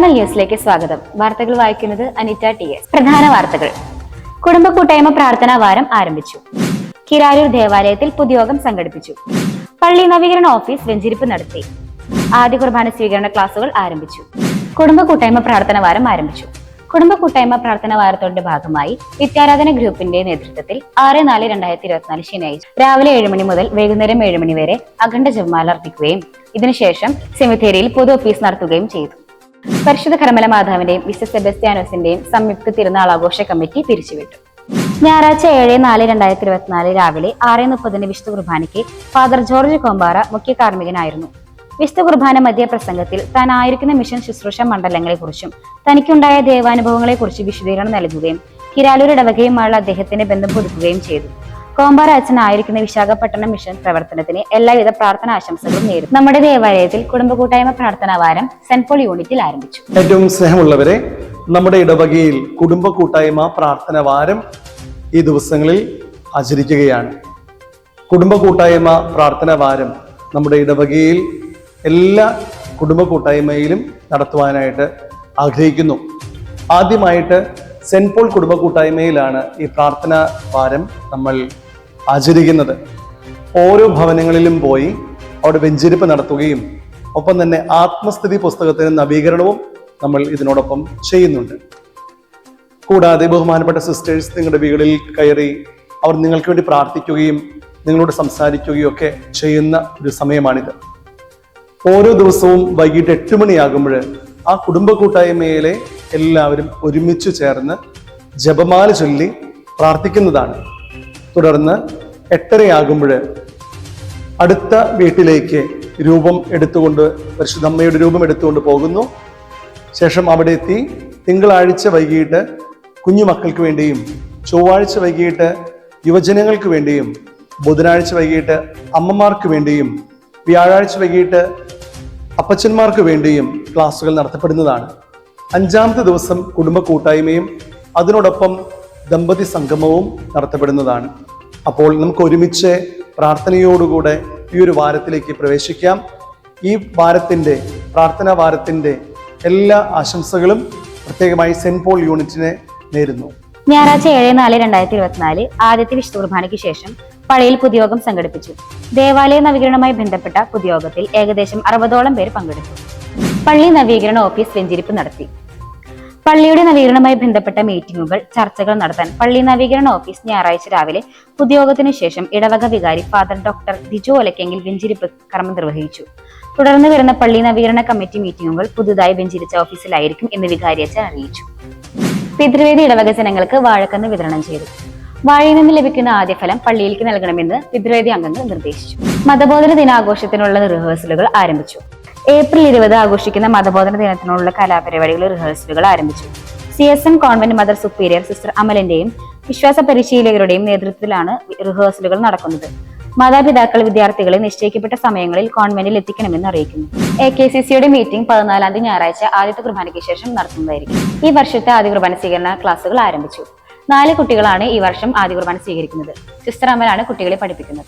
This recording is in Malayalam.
കർമ്മൽ ന്യൂസിലേക്ക് സ്വാഗതം. വാർത്തകൾ വായിക്കുന്നത് അനിറ്റ ടി എസ്. പ്രധാന വാർത്തകൾ. കുടുംബ കൂട്ടായ്മ പ്രാർത്ഥനാ വാരം ആരംഭിച്ചു. കിരാരൂർ ദേവാലയത്തിൽ പൊതുയോഗം സംഘടിപ്പിച്ചു. പള്ളി നവീകരണ ഓഫീസ് വെഞ്ചിരിപ്പ് നടത്തി. ആദ്യ കുർബാന സ്വീകരണ ക്ലാസുകൾ ആരംഭിച്ചു. കുടുംബ കൂട്ടായ്മ പ്രാർത്ഥന വാരം ആരംഭിച്ചു. കുടുംബ കൂട്ടായ്മ പ്രാർത്ഥന വാരത്തോടെ ഭാഗമായി വിദ്യാരാധന ഗ്രൂപ്പിന്റെ നേതൃത്വത്തിൽ ആറ് നാല് രണ്ടായിരത്തി ഇരുപത്തിനാല് ശനിയാഴ്ച രാവിലെ ഏഴ് മണി മുതൽ വൈകുന്നേരം ഏഴ് മണി വരെ അഖണ്ഡ ജപമാല അർപ്പിക്കുകയും ഇതിനുശേഷം സെമിത്തേരിയിൽ പൊതു ഓഫീസ് നടത്തുകയും ചെയ്തു. പരിശുദ്ധ കരമല മാതാവിന്റെയും വിശുദ്ധ സെബസ്ത്യാനോസിന്റെയും സംയുക്ത തിരുനാൾ ആഘോഷ കമ്മിറ്റി പിരിച്ചുവിട്ടു. ഞായറാഴ്ച ഏഴ് നാല് രണ്ടായിരത്തി ഇരുപത്തിനാല് രാവിലെ ആറ് മുപ്പതിന് വിശുദ്ധ കുർബാനയ്ക്ക് ഫാദർ ജോർജ് കോമ്പാറ മുഖ്യ കാർമ്മികനായിരുന്നു. വിശുദ്ധ കുർബാന മധ്യ പ്രസംഗത്തിൽ താൻ ആയിരിക്കുന്ന മിഷൻ ശുശ്രൂഷ മണ്ഡലങ്ങളെക്കുറിച്ചും തനിക്കുണ്ടായ ദൈവാനുഭവങ്ങളെക്കുറിച്ച് വിശദീകരണം നൽകുകയും കിരാലൂർ ഇടവകയുമായുള്ള അദ്ദേഹത്തിന്റെ ബന്ധം പുതുക്കുകയും ചെയ്തു. കോമ്പാറ അച്ഛൻ ആയിരിക്കുന്ന വിശാഖപട്ടണം മിഷൻ പ്രവർത്തനത്തിന് എല്ലാവിധ പ്രാർത്ഥന ആശംസകളും നേരും നമ്മുടെ ദേവാലയത്തിൽ കുടുംബ കൂട്ടായ്മ പ്രാർത്ഥനാ വാരം സെന്റ് പോൾ യൂണിറ്റിൽ ആരംഭിച്ചു. ഏറ്റവും സ്നേഹമുള്ളവരെ നമ്മുടെ ഇടവകയിൽ കുടുംബ കൂട്ടായ്മ പ്രാർത്ഥന വാരം ഈ ദിവസങ്ങളിൽ ആചരിക്കുകയാണ്. കുടുംബ കൂട്ടായ്മ പ്രാർത്ഥന വാരം നമ്മുടെ ഇടവകയിൽ എല്ലാ കുടുംബ കൂട്ടായ്മയിലും നടത്തുവാനായിട്ട് ആഗ്രഹിക്കുന്നു. ആദ്യമായിട്ട് സെന്റ് പോൾ കുടുംബ കൂട്ടായ്മയിലാണ് ഈ പ്രാർത്ഥന വാരം നമ്മൾ ആചരിക്കുന്നത്. ഓരോ ഭവനങ്ങളിലും പോയി അവിടെ വെഞ്ചരിപ്പ് നടത്തുകയും ഒപ്പം തന്നെ ആത്മസ്ഥിതി പുസ്തകത്തിന് നവീകരണവും നമ്മൾ ഇതിനോടൊപ്പം ചെയ്യുന്നുണ്ട്. കൂടാതെ ബഹുമാനപ്പെട്ട സിസ്റ്റേഴ്സ് നിങ്ങളുടെ വീടുകളിൽ കയറി അവർ നിങ്ങൾക്ക് വേണ്ടി പ്രാർത്ഥിക്കുകയും നിങ്ങളോട് സംസാരിക്കുകയും ഒക്കെ ചെയ്യുന്ന ഒരു സമയമാണിത്. ഓരോ ദിവസവും വൈകിട്ട് എട്ട് മണിയാകുമ്പോൾ ആ കുടുംബ കൂട്ടായ്മയിലെ എല്ലാവരും ഒരുമിച്ച് ചേർന്ന് ജപമാല ചൊല്ലി പ്രാർത്ഥിക്കുന്നതാണ്. തുടർന്ന് എട്ടരയാകുമ്പോൾ അടുത്ത വീട്ടിലേക്ക് രൂപം എടുത്തുകൊണ്ട് പരിശുദ്ധമ്മയുടെ രൂപം എടുത്തുകൊണ്ട് പോകുന്നു. ശേഷം അവിടെ എത്തി. തിങ്കളാഴ്ച വൈകിട്ട് കുഞ്ഞു മക്കൾക്ക് വേണ്ടിയും ചൊവ്വാഴ്ച വൈകിട്ട് യുവജനങ്ങൾക്ക് വേണ്ടിയും ബുധനാഴ്ച വൈകിട്ട് അമ്മമാർക്ക് വേണ്ടിയും വ്യാഴാഴ്ച വൈകിട്ട് അപ്പച്ചന്മാർക്ക് വേണ്ടിയും ക്ലാസ്സുകൾ നടത്തപ്പെടുന്നതാണ്. അഞ്ചാമത്തെ ദിവസം കുടുംബ കൂട്ടായ്മയും അതിനോടൊപ്പം ദമ്പതി സംഗമവും നടത്തപ്പെടുന്നതാണ്. അപ്പോൾ നമുക്ക് ഒരുമിച്ച് പ്രാർത്ഥനയോടുകൂടെ ഈ ഒരു വാരത്തിലേക്ക് പ്രവേശിക്കാം. ഈ വാരത്തിന്റെ പ്രാർത്ഥനാ വാരത്തിന്റെ എല്ലാ ആശംസകളും പ്രത്യേകമായി സെന്റ് പോൾ യൂണിറ്റിനെ നേരുന്നു. ഞായറാഴ്ച ഏഴ് നാല് രണ്ടായിരത്തി ഇരുപത്തിനാല് ആദ്യത്തെ വിശുദ്ധ കുർബാനയ്ക്ക് ശേഷം പള്ളിയിൽ പൊതുയോഗം സംഘടിപ്പിച്ചു. ദേവാലയ നവീകരണവുമായി ബന്ധപ്പെട്ട പൊതുയോഗത്തിൽ ഏകദേശം അറുപതോളം പേർ പങ്കെടുത്തു. പള്ളി നവീകരണ ഓഫീസ് വെഞ്ചിരിപ്പ് നടത്തി. പള്ളിയുടെ നവീകരണവുമായി ബന്ധപ്പെട്ട മീറ്റിംഗുകൾ ചർച്ചകൾ നടത്താൻ പള്ളി നവീകരണ ഓഫീസ് ഞായറാഴ്ച രാവിലെ പൊതുയോഗത്തിനു ശേഷം ഇടവക വികാരി ഫാദർ ഡോക്ടർ ദിജു ഒലക്കെങ്കിൽ വെഞ്ചിരിപ്പ് കർമ്മം നിർവഹിച്ചു. തുടർന്ന് വരുന്ന പള്ളി നവീകരണ കമ്മിറ്റി മീറ്റിംഗുകൾ പുതുതായി വെഞ്ചിരിച്ച ഓഫീസിലായിരിക്കും എന്ന് വികാരിയച്ഛൻ അറിയിച്ചു. പിതൃവേദി ഇടവക ജനങ്ങൾക്ക് വാഴക്കന്ന് വിതരണം ചെയ്തു. വാഴയിൽ നിന്ന് ലഭിക്കുന്ന ആദ്യ ഫലം പള്ളിയിലേക്ക് നൽകണമെന്ന് പിതൃവേദി അംഗങ്ങൾ നിർദ്ദേശിച്ചു. മതബോധന ദിനാഘോഷത്തിനുള്ള റിഹേഴ്സലുകൾ ആരംഭിച്ചു. ഏപ്രിൽ ഇരുപത് ആഘോഷിക്കുന്ന മതബോധന ദിനത്തിനുള്ള കലാപരിപാടികൾ റിഹേഴ്സലുകൾ ആരംഭിച്ചു. C S M convent mother superior sister അമലിന്റെയും വിശ്വാസ പരിശീലകരുടെയും നേതൃത്വത്തിലാണ് റിഹേഴ്സലുകൾ നടക്കുന്നത്. മാതാപിതാക്കൾ വിദ്യാർത്ഥികളെ നിശ്ചയിക്കപ്പെട്ട സമയങ്ങളിൽ കോൺവെന്റിൽ എത്തിക്കണമെന്ന് അറിയിക്കുന്നു. എ കെ സി സിയുടെ മീറ്റിംഗ് പതിനാലാം തീയതി ഞായറാഴ്ച ആദ്യത്തെ കുർബാനയ്ക്ക് ശേഷം നടത്തുന്നതായിരിക്കും. ഈ വർഷത്തെ ആദ്യ കുർബാന സ്വീകരണ ക്ലാസുകൾ ആരംഭിച്ചു. നാല് കുട്ടികളാണ് ഈ വർഷം ആദ്യ കുർബാന സ്വീകരിക്കുന്നത്. സിസ്റ്റർ അമലാണ് കുട്ടികളെ പഠിപ്പിക്കുന്നത്.